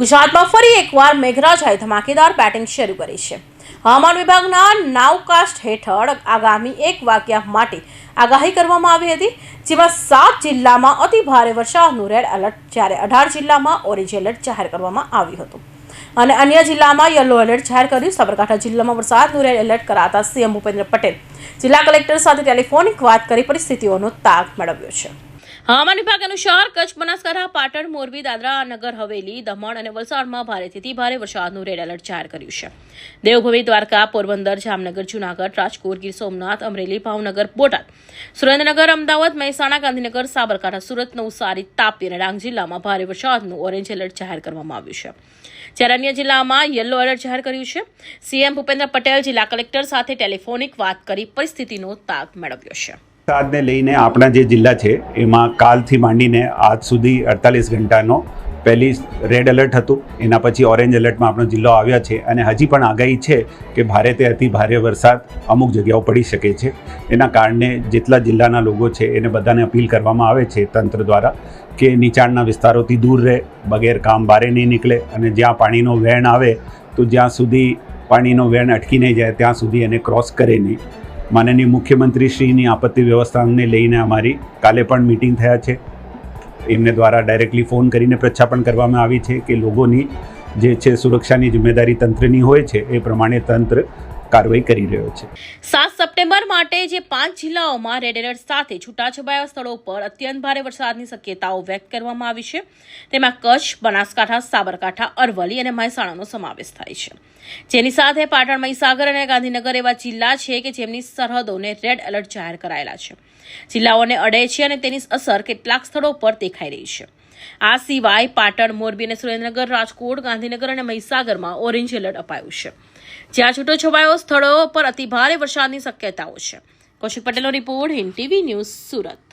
ગુજરાતમાં ફરી એકવાર મેઘરાજાએ ધમાકેદાર બેટિંગ શરૂ કરી છે. હવામાન વિભાગના નાવકાસ્ટ હેઠળ આગામી એક વાગ્યા માટે આગાહી કરવામાં આવી હતી, જેમાં સાત જિલ્લામાં અતિ ભારે વરસાદનું રેડ એલર્ટ જ્યારે અઢાર જિલ્લામાં ઓરેન્જ એલર્ટ જાહેર કરવામાં આવ્યું હતું. અને અન્ય જિલ્લામાં યલો એલર્ટ જાહેર કર્યું. સાબરકાંઠા જિલ્લામાં વરસાદનું રેડ એલર્ટ કરાતા સીએમ ભૂપેન્દ્ર પટેલ જિલ્લા કલેક્ટર સાથે ટેલિફોનિક વાત કરી પરિસ્થિતિઓનો તાગ મેળવ્યો છે. હવામાન વિભાગ અનુસાર કચ્છ, બનાસકાંઠા, પાટણ, મોરબી, દાદરા, નગર, હવેલી, દમણ અને વલસાડમાં ભારેથી ભારે વરસાદનું રેડ એલર્ટ જાહેર કર્યું છે. દેવભૂમિ, દ્વારકા, પોરબંદર, જામનગર, જૂનાગઢ, રાજકોટ, ગીર સોમનાથ, અમરેલી, ભાવનગર, બોટાદ, સુરેન્દ્રનગર, અમદાવાદ, મહેસાણા, ગાંધીનગર, સાબરકાંઠા, સુરત, નવસારી, તાપી અને ડાંગ જિલ્લામાં ભારે વરસાદનું ઓરેન્જ એલર્ટ જાહેર કરવામાં આવ્યું છે. જ્યારે અન્ય જિલ્લામાં યલો એલર્ટ જાહેર કર્યું છે, સીએમ ભૂપેન્દ્ર પટેલ જિલ્લા કલેક્ટર સાથે ટેલિફોનિક વાત કરી પરિસ્થિતિનો તાગ મેળવ્યો છે. વરસાદને લઈને આપણા જે જિલ્લા છે, એમાં કાલથી માંડીને આજ સુધી અડતાલીસ ઘંટાનો પહેલી રેડ એલર્ટ હતું. એના પછી ઓરેન્જ એલર્ટમાં આપણો જિલ્લો આવ્યા છે અને હજી પણ આગાહી છે કે ભારે તે અતિ ભારે વરસાદ અમુક જગ્યાઓ પડી શકે છે. એના કારણે જેટલા જિલ્લાના લોકો છે, એને બધાને અપીલ કરવામાં આવે છે તંત્ર દ્વારા કે નીચાણના વિસ્તારોથી દૂર રહે, બગેર કામ બારે નહીં નીકળે અને જ્યાં પાણીનો વહેણ આવે, તો જ્યાં સુધી પાણીનો વહેણ અટકી નહીં જાય, ત્યાં સુધી એને ક્રોસ કરે નહીં. માનનીય મુખ્યમંત્રીશ્રીની આપત્તિ વ્યવસ્થાને લઈને અમારી કાલે પણ મિટિંગ થયા છે. એમને દ્વારા ડાયરેક્ટલી ફોન કરીને પ્રચ્છા કરવામાં આવી છે કે લોકોની જે છે સુરક્ષાની જિમ્મેદારી તંત્રની હોય છે, એ પ્રમાણે તંત્ર કાર્યવાહી કરી રહ્યો છે. સાત સપ્ટેમ્બર માટે જે પાંચ જિલ્લાઓમાં રેડ એલર્ટ સાથે છૂટાછવાયા સ્થળો પર અત્યંત ભારે વરસાદની શક્યતાઓ વ્યક્ત કરવામાં આવી છે. તેમાં કચ્છ, બનાસકાંઠા, સાબરકાંઠા, અરવલ્લી અને મહેસાણાનો સમાવેશ થાય છે. જેની સાથે પાટણ, મહીસાગર અને ગાંધીનગર એવા જિલ્લા છે કે જેમની સરહદોને રેડ એલર્ટ જાહેર કરાયેલા છે. જિલ્લાઓને અડે છે અને તેની અસર કેટલાક સ્થળો પર દેખાઈ રહી છે. આ સિવાય પાટણ, મોરબી અને સુરેન્દ્રનગર, રાજકોટ, ગાંધીનગર અને મહીસાગરમાં ઓરેન્જ એલર્ટ અપાયું છે. જ્યાં છૂટોછવાયો સ્થળો પર અતિભારે વરસાદની શક્યતાઓ છે. કૌશિક પટેલનો report Hind TV news Surat.